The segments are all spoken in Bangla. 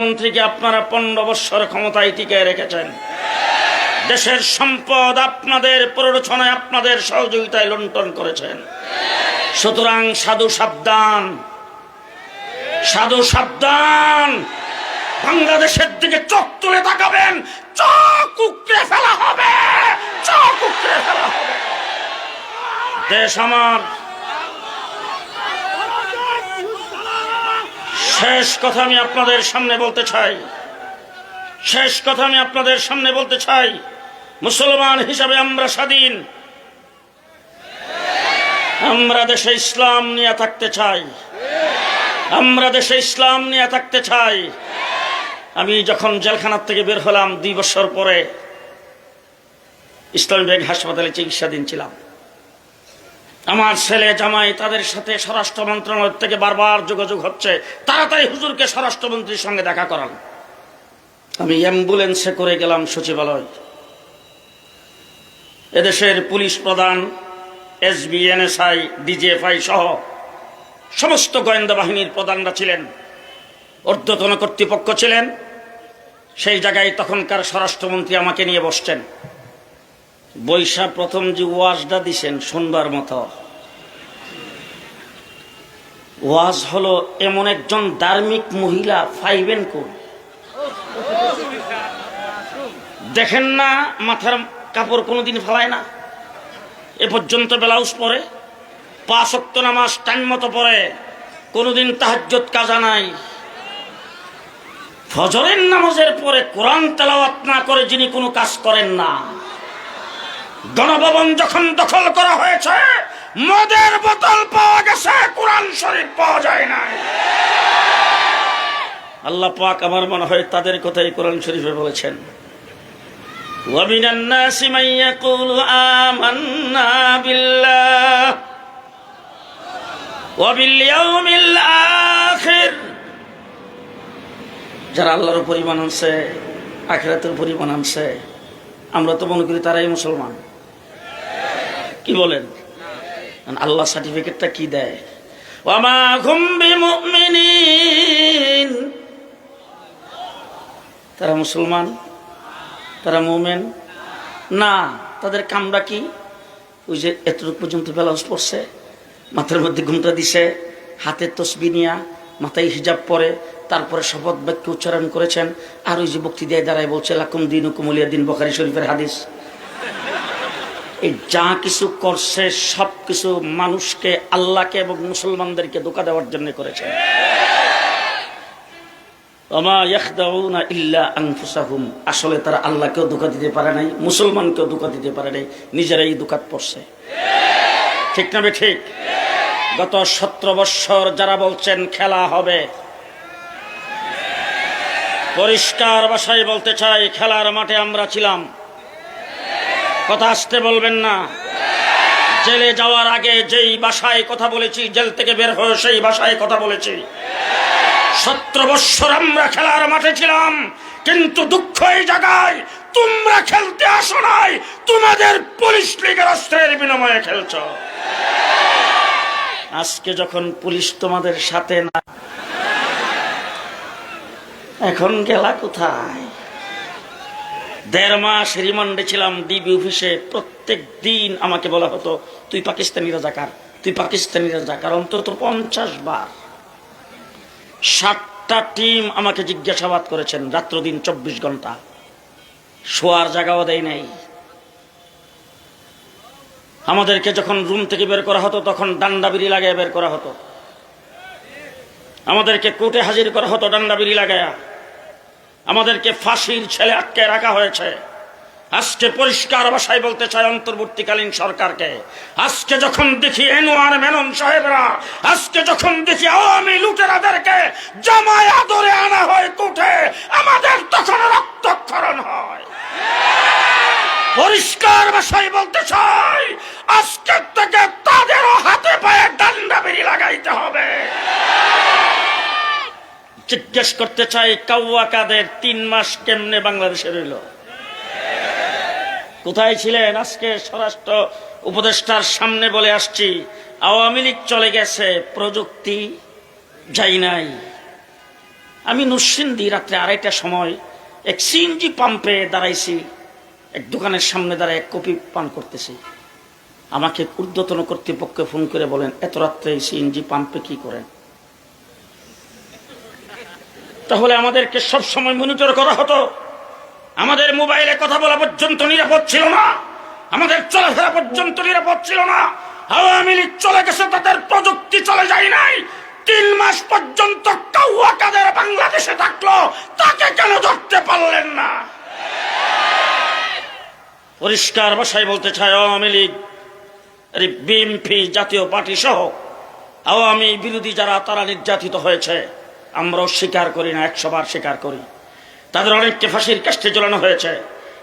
মন্ত্রীকে আপনারা পনেরো বৎসর ক্ষমতায় টিকে রেখেছেন। দেশের সম্পদ আপনাদের প্ররোচনায় আপনাদের সহযোগিতায় লুণ্ঠন করেছেন। সুতরাং সাধু সাবধান। সাধু সাবধান। বাংলাদেশের দিকে চোখ তুলে তাকাবেন। চোখ উকড়ে ফেলা হবে। চোখ উকড়ে ফেলা হবে। দেশ আমার শেষ কথা আমি আপনাদের সামনে বলতে চাই। শেষ কথা আমি আপনাদের সামনে বলতে চাই। মুসলমান হিসাবে আমরা স্বাধীন। আমরা দেশে ইসলাম নিয়ে থাকতে চাই। আমরা দেশে ইসলাম নিয়ে থাকতে চাই। আমি যখন জেলখানার থেকে বের হলাম দুই বছর পরে ইসলামী ব্যাগ হাসপাতালে চিকিৎসাধীন ছিলাম। আমার ছেলে জামাই তাদের সাথে স্বরাষ্ট্র মন্ত্রণালয় থেকে বারবার যোগাযোগ হচ্ছে। তাড়াতাড়ি হুজুরকে স্বরাষ্ট্রমন্ত্রীর সঙ্গে দেখা করান। আমি অ্যাম্বুলেন্সে করে গেলাম সচিবালয়। এদেশের পুলিশ প্রধান এস এসবি, এনএসআই, ডিজিএফআই সহ সমস্ত গোয়েন্দা বাহিনীর প্রধানরা ছিলেন। ঊর্ধ্বতন কর্তৃপক্ষ ছিলেন। সেই জায়গায় তখনকার স্বরাষ্ট্রমন্ত্রী আমাকে নিয়ে বসছেন। বৈশা প্রথম যে ওয়াজটা দিছেন শুনবার মতো। ওয়াজ হলো এমন একজন ধার্মিক মহিলা ফাইবেন কোন। দেখেন না, মাথার কাপড় কোনোদিন ফেলায় না। এ পর্যন্ত ব্লাউজ পরে, পাঁচ অক্ত নামাজ টাইম মতো পরে, কোনোদিন তাহাজ্জত কাজা নাই। ফজরের নামাজের পরে কোরআন তেলাওয়াত না করে যিনি কোনো কাজ করেন না। গণভবন যখন দখল করা হয়েছে মদের বোতল পাওয়া গেছে কোরআন শরীফ পাওয়া যায় না আল্লাহ পাক আমার মনে হয় তাদের কথাই কোরআন শরীফে বলেছেন ومن الناس من يقول آمنا بالله وباليوم الآخر যারা আল্লাহর পরিমাণ আনছে আখেরাতের পরিমাণ আনছে আমরা তো মনে করি তারাই মুসলমান কি বলেন? আল্লাহ সার্টিফিকেটটা কি দেয়? তারা মুসলমান? তারা মোমেন? না, তাদের কামরা কি? ওই যে এতটুকু পর্যন্ত ব্লাউজ পড়ছে, মাথার মধ্যে ঘুমটা দিছে, হাতে তসবি নিয়া, মাথায় হিজাব পরে, তারপরে শপথ বাক্য উচ্চারণ করেছেন, আর ওই যে বক্তৃতায় দাঁড়ায় বলছে, লাকুম দিন কুমলিয়া দিন বখারি শরীফের হাদিস। এই যা কিছু করছে, সব কিছু মানুষকে, আল্লাহকে এবং মুসলমানদেরকে ধোকা দেওয়ার জন্য করেছেন আসলে তারা আল্লাহকেও ধোকা দিতে পারে নাই, মুসলমানকেও ধোকা দিতে পারে নাই, নিজেরাই দোকাত পড়ছে। ঠিক না ঠিক? গত সতেরো বৎসর যারা বলছেন খেলা হবে, পরিষ্কার বাসায় বলতে চাই, খেলার মাঠে আমরা ছিলাম। কথা আসতে বলবেন না। জেলে যাওয়ার আগে যেই বাসায় কথা বলেছি, জেল থেকে বের হয়ে সেই বাসায় কথা বলেছি। সতেরো বৎসর আমরা খেলার মাঠে ছিলাম, কিন্তু দুঃখ এই জায়গায়, তোমরা খেলতে আসো নাই, তোমাদের পুলিশ লীগের অস্ত্রের বিনিময়ে খেলছ। আজকে যখন পুলিশ তোমাদের সাথে না, এখন গেলা কোথায়? দেড় মাস রিমান্ডে ছিলাম ডিবি অফিসে। প্রত্যেক দিন আমাকে বলা হতো, তুই পাকিস্তানি রাজাকার, তুই পাকিস্তানি রাজাকার, অন্তত পঞ্চাশ বার। সাতটা টিম আমাকে জিজ্ঞাসাবাদ করেছেন রাত্র দিন চব্বিশ ঘণ্টা। শোয়ার জায়গাও দেয় নাই। আমাদেরকে যখন রুম থেকে বের করা হতো, তখন ডান্ডা বিড়ি লাগায় বের করা হতো। আমাদেরকে কোর্টে হাজির করা হতো ডান্ডা বিড়ি লাগায়া আমাদেরকে ফাঁসির ছেলে আটকে রাখা হয়েছে। আজকে পরিষ্কার ভাষায় বলতে চাই অন্তর্বর্তীকালীন সরকারকে। আজকে যখন দেখি এনোয়ার মেনন সাহেবরা, আজকে যখন দেখি আওয়ামী লুটেরাদেরকে জামায় আদরে আনা হয় কোর্টে আমাদের তখন রক্তক্ষরণ হয়। পরিষ্কার ভাষায় বলতে চাই, আজকের থেকে তাদেরও হাতে পায়ে ডান্ডা বেরি লাগাইতে হবে। জিজ্ঞেস করতে চাই, কাউয়া কাদের তিন মাস কেমনে বাংলাদেশে রইল? কোথায় ছিলেন? আজকে স্বরাষ্ট্র উপদেষ্টার সামনে বলে আসছি, আওয়ামী লীগ চলে গেছে, প্রযুক্তি যাই নাই। আমি নরসিংদী রাত্রে আড়াইটার সময় এক সিএনজি পাম্পে দাঁড়াইছি, এক দোকানের সামনে দাঁড়ায় এক কপি পান করতেছি। আমাকে ঊর্ধ্বতন কর্তৃপক্ষ ফোন করে বলেন, এত রাত্রে সিএনজি পাম্পে কি করেন? তাহলে আমাদেরকে সব সময় মনিটর করা হতো। আমাদের মোবাইলে কথা বলা পর্যন্ত নিরাপদ ছিল না। আমাদের চলাফেরা পর্যন্ত নিরাপদ ছিল না। আওয়ামী লীগ চলে গেছে, তাদের প্রযুক্তি চলে যায় নাই। তিন মাস পর্যন্ত কাউয়া কাদের বাংলাদেশে থাকল। তাকে কেন ধরতে পারলেন না? পরিষ্কার ভাষায় বলতে চাই, Awami League BNP Jatiya party সহ আওয়ামী বিরোধী যারা, তারা নির্যাতিত হয়েছে। আমরাও স্বীকার করি না একশো বার স্বীকার করি। তাদের অনেককে ফাঁসির কাষ্টে ঝোলানো হয়েছে,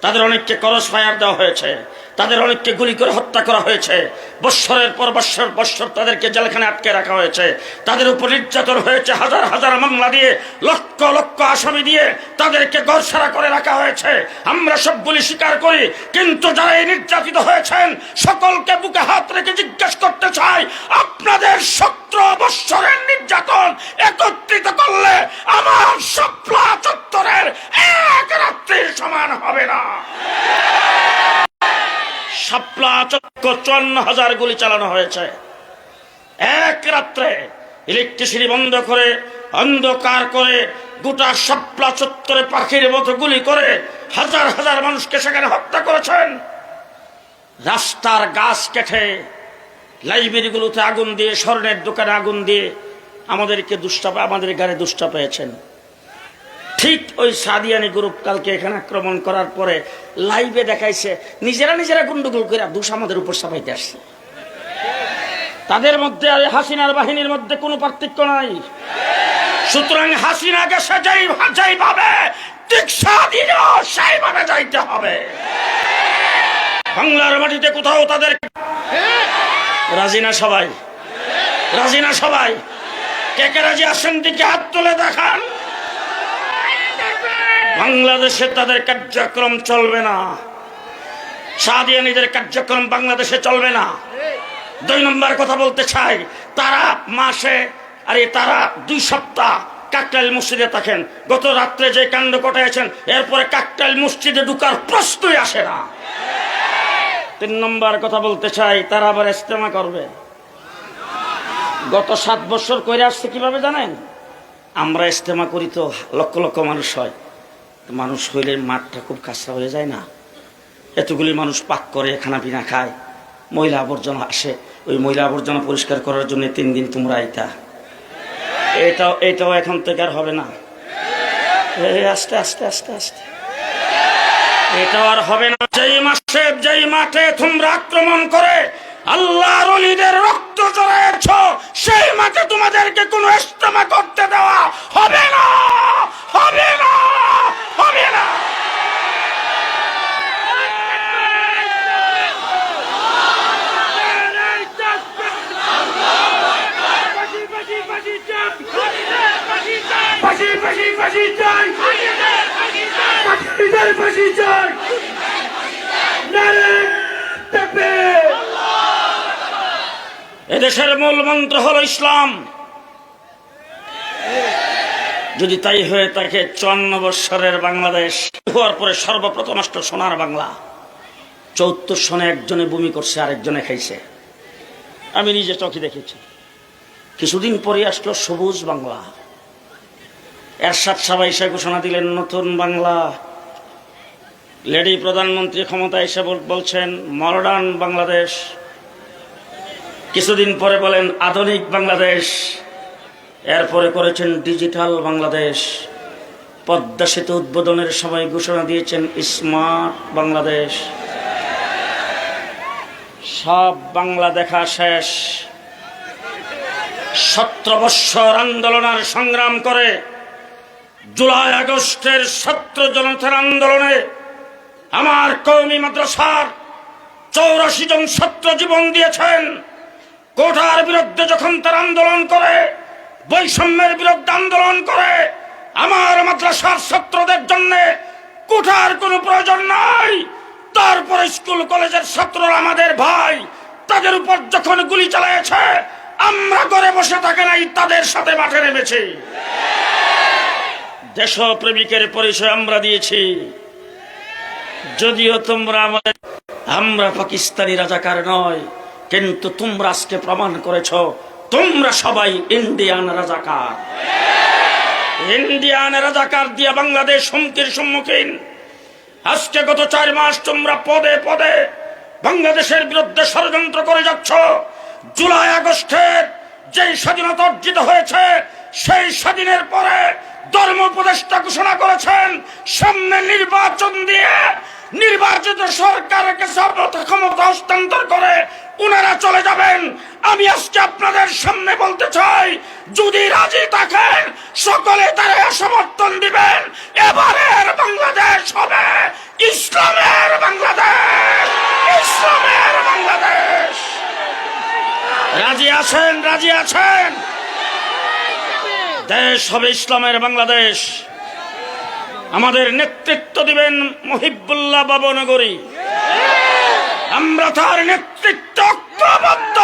তাদের অনেককে করস ফায়ার দেওয়া হয়েছে। তাদের অনেককে গুলি করে হত্যা করা হয়েছে। বৎসরের পর বৎসর বৎসর তাদেরকে জেলখানে আটকে রাখা হয়েছে। তাদের উপর নির্যাতন হয়েছে, হাজার হাজার মামলা দিয়ে, লক্ষ লক্ষ আসামি দিয়ে তাদেরকে গড়সারা করে রাখা হয়েছে। আমরা সবগুলি স্বীকার করি, কিন্তু যারা এই নির্যাতিত হয়েছেন, সকলকে বুকে হাত রেখে জিজ্ঞেস করতে চাই, আপনাদের সতেরো বৎসরের নির্যাতন একত্রিত করলে আমার সপ্লা চত্বরের এক রাত্রির সমান হবে না। শাপলা চক্র চুয়ান্ন হাজার গুলি চালানো হয়েছে। এক রাত্রে ইলেকট্রিসিটি বন্ধ করে, অন্ধকার করে, গোটা শাপলা চত্বরে পাখির মতো গুলি করে হাজার হাজার মানুষকে সেখানে হত্যা করেছেন। রাস্তার গাছ কেটে লাইব্রেরিগুলোতে আগুন দিয়ে, স্বর্ণের দোকানে আগুন দিয়ে আমাদেরকে দুষ্টা আমাদের গাড়ি দুষ্টা পেয়েছেন। ঠিক ওই সাদিয়ানি গ্রুপ কালকে এখানে আক্রমণ করার পরে লাইভে দেখাইছে, নিজেরা নিজেরা গুন্ডুগুল করে দোষ আমাদের উপর সাফাইতে আসছে। তাদের মধ্যে আর হাসিনার বাহিনীর মধ্যে কোনো পার্থক্য নাই। সুতরাং হাসিনাকে গেছে যেই যেইভাবে ঠিক সাদিন সেইভাবে যাইতে হবে। বাংলার মাটিতে কোথাও তাদের রাজিনা সবাই। রাজিনা সবাই। কে কে রাজি আসেন, দিকে হাত তুলে দেখান। বাংলাদেশে তাদের কার্যক্রম চলবে না। সাদিয়ানিদের কার্যক্রম বাংলাদেশে চলবে না। দুই নম্বর কথা বলতে চাই, তারা মাসে, আরে তারা দুই সপ্তাহ কাকটাইল মসজিদে থাকেন। গত রাত্রে যে কাণ্ড ঘটাইছেন এরপরে কাকটাইল মসজিদে ঢুকার প্রশ্নই আসে না। তিন নম্বর কথা বলতে চাই, তারা আবার ইস্তেমা করবে। গত সাত বছর করে আসছে কীভাবে জানেন? আমরা ইস্তেমা করি তো লক্ষ লক্ষ মানুষ হয়। মানুষ হইলে মাঠটা খুব কাঁচরা হয়ে যায় না। এতগুলি মানুষ পাক করে খানা পিনা খায়। ময়লা আবর্জনা আসে। ওই ময়লা আবর্জনা পরিষ্কার করার জন্য তিন দিন তোমরা আইতা। এটাও এটাও এখন থেকে আর হবে না। আস্তে আস্তে আস্তে আস্তে। এটাও আর হবে না। যেই মাসে, যেই মাঠে তোমরা আক্রমণ করে আল্লাহর অলিদের রক্ত চড়াইছ সেই মাঠে তোমাদেরকে কোনো ইস্তেমা করতে দেওয়া হবে না হবে না হবে না এদেশের মূল মন্ত্র হলো ইসলাম। যদি তাই হয়ে থাকে, চুয়ান্ন বৎসরের বাংলাদেশ হওয়ার পরে সর্বপ্রথম আসলো সোনার বাংলা। চৌত্তর সনে একজনে বমি করছে, আরেকজনে খাইছে। আমি নিজে চোখে দেখেছি। কিছুদিন পরে আসলো সবুজ বাংলা। এরশাদ সবাই এসে ঘোষণা দিলেন, নতুন বাংলা। লেডি প্রধানমন্ত্রী ক্ষমতা এসে বলছেন, মডার্ন বাংলাদেশ। কিছুদিন পরে বলেন, আধুনিক বাংলাদেশ। এরপরে করেছেন ডিজিটাল বাংলাদেশ। পদ্মা সেতু উদ্বোধনের সময় ঘোষণা দিয়েছেন, স্মার্ট বাংলাদেশ। সব বাংলা দেখা শেষ। সতেরো বৎসর আন্দোলনের সংগ্রাম করে জুলাই আগস্টের ছাত্র জনতার আন্দোলনে আমার কৌমি মাদ্রাসার চৌরাশি জন ছাত্র জীবন দিয়েছেন। কোটার বিরুদ্ধে যখন তার আন্দোলন করে, বৈষম্যের বিরুদ্ধে আন্দোলন করে, আমার মাদ্রাসার ছাত্রদের জন্য কোঠার কোনো প্রয়োজন নাই। তারপরে স্কুল, কলেজের ছাত্ররা আমাদের ভাই, তাদের উপর যখন গুলি চালিয়েছে, আমরা ঘরে বসে থাকে নাই, তাদের সাথে মাঠে নেমেছি। দেশপ্রেমিকের পরিচয় আমরা দিয়েছি। যদিও তোমরা আমাদের, আমরা পাকিস্তানি রাজাকার নয় কিন্তু তোমরা আজকে প্রমাণ করেছ, তোমরা সবাই ইন্ডিয়ান রাজাকার। ইন্ডিয়ান রাজাকার দিয়ে বাংলাদেশ হুমকির সম্মুখীন। আজকে গত চার মাস তোমরা পদে পদে বাংলাদেশের বিরুদ্ধে ষড়যন্ত্র করে যাচ্ছ। জুলাই আগস্টের যেই স্বাধীনতা অর্জিত হয়েছে, সেই স্বাধীনের পরে ধর্ম উপদেষ্টা ঘোষণা করেছেন, সামনে নির্বাচন দিয়ে নির্বাচিত সরকারকে কাছে ক্ষমতা হস্তান্তর করে উনারা চলে যাবেন। আমি আজকে আপনাদের সামনে বলতে চাই, যদি রাজি থাকেন, সকলে তারা সমর্থন দিবেন। এবারের বাংলাদেশ হবে ইসলামের বাংলাদেশ। ইসলামের বাংলাদেশ। রাজি আছেন রাজি আছেন? দেশ হবে ইসলামের বাংলাদেশ। আমাদের নেতৃত্ব দিবেন মহিবুল্লাহ বাবনগরী। আমরা তার নেতৃত্ব ঐক্যবদ্ধ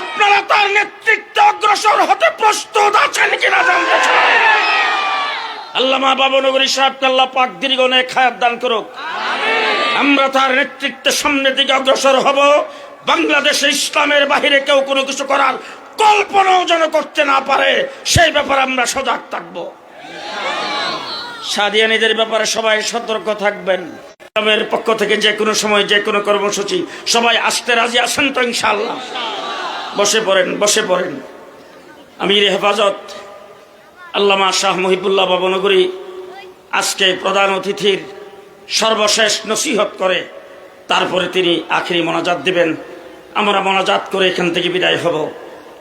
আপনারা তার নেতৃত্ব অগ্রসর হতে প্রস্তুত আছেন কিনা জানতে চাই? আল্লামা বাবনগরী সাহেবকে আল্লাহ পাক দীর্ঘনে খায়াত দান করুক। আমরা তার নেতৃত্বে সামনের দিকে অগ্রসর হব। বাংলাদেশে ইসলামের বাহিরে কেউ কোনো কিছু করার কল্পনাও যেন করতে না পারে, সেই ব্যাপারে আমরা সজাগ থাকব। সাদিয়ানিদের ব্যাপারে সবাই সতর্ক থাকবেন। ইসলামের পক্ষ থেকে যে কোনো সময় যে কোনো কর্মসূচি, সবাই আসতে রাজি আছেন তো ইনশাল্লাহ বসে পড়েন বসে পড়েন। আমির হেফাজত, আল্লামা শাহ মহিবুল্লাহ বাবনগরী আজকে প্রধান অতিথির সর্বশেষ নসিহত করে, তারপরে তিনি আখেরি মোনাজাত দিবেন। আমরা মোনাজাত করে এখান থেকে বিদায় হব।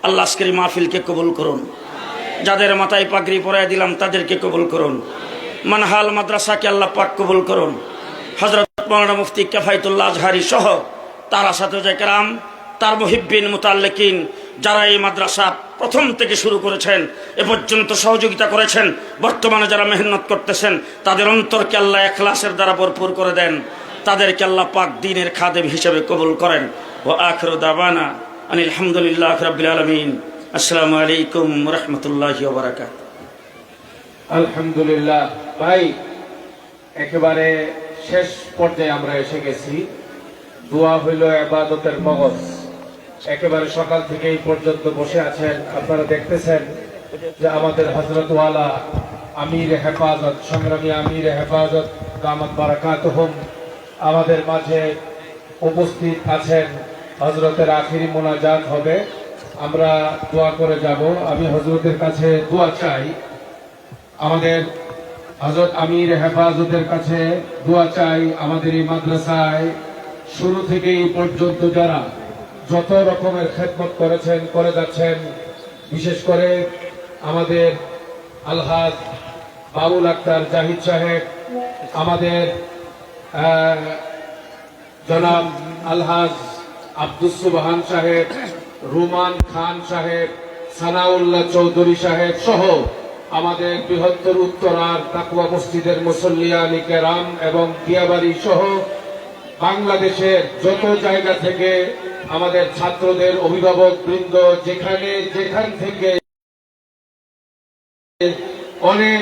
আল্লাহ আজকের মাহফিলকে কবুল করুন। যাদের মাথায় পাগড়ি পরাই দিলাম, তাদেরকে কবুল করুন। মানহাল মাদ্রাসাকে আল্লাহ পাক কবুল করুন। হজরত মৌলানা মুফতি কেফাইতুল্লাহ আজহারি সহ তার আসাদ কেরাম, তার মহিবিন মুতাল্লিকিন যারা এই মাদ্রাসা প্রথম থেকে শুরু করেছেন, এ পর্যন্ত সহযোগিতা করেছেন, বর্তমানে যারা মেহনত করতেছেন, তাদের অন্তরকে আল্লাহ এখলাসের দ্বারা ভরপুর করে দেন। তাদেরকে আল্লাহ পাক দিনের খাদেম হিসেবে কবুল করেন। ও আখর দাবানা আনিল আলহামদুলিল্লাহ রবিল আলমিন। আসসালামু আলাইকুম রহমতুল্লাহ বারাকাত আলহামদুলিল্লাহ। ভাই, একেবারে শেষ পর্যায়ে আমরা এসে গেছি। দোয়া হইল এবাদতের মগজ। একেবারে সকাল থেকে এই পর্যন্ত বসে আছেন। আপনারা দেখতেছেন যে আমাদের হজরতওয়ালা আমির হেফাজত, সংগ্রামী আমির হেফাজত কামাত বারাকাত হোম আমাদের মাঝে উপস্থিত আছেন। হজরতের আখিরি মোনাজাত হবে। আমরা দোয়া করে যাব। আমি হজরতের কাছে দোয়া চাই। আমাদের হজরত আমির হেফাজতের কাছে দোয়া চাই আমাদের এই মাদ্রাসায়। শুরু থেকে এই পর্যন্ত যারা যত রকমের খেদমত করেছেন, করে যাচ্ছেন, বিশেষ করে আমাদের আলহাজ বাবুল আক্তার জাহিদ সাহেব, আমাদের জনাব আলহাজ আব্দুস সুবহান সাহেব, রুমান খান সাহেব, সানাউল্লাহ চৌধুরী সাহেব সহ আমাদের বৃহত্তর উত্তরার তাকুয়া মসজিদের মুসল্লিয়ানি কেরাম এবং টিয়াবাড়ি সহ বাংলাদেশের যত জায়গা থেকে আমাদের ছাত্রদের অভিভাবক বৃন্দ যেখানে যেখান থেকে অনেক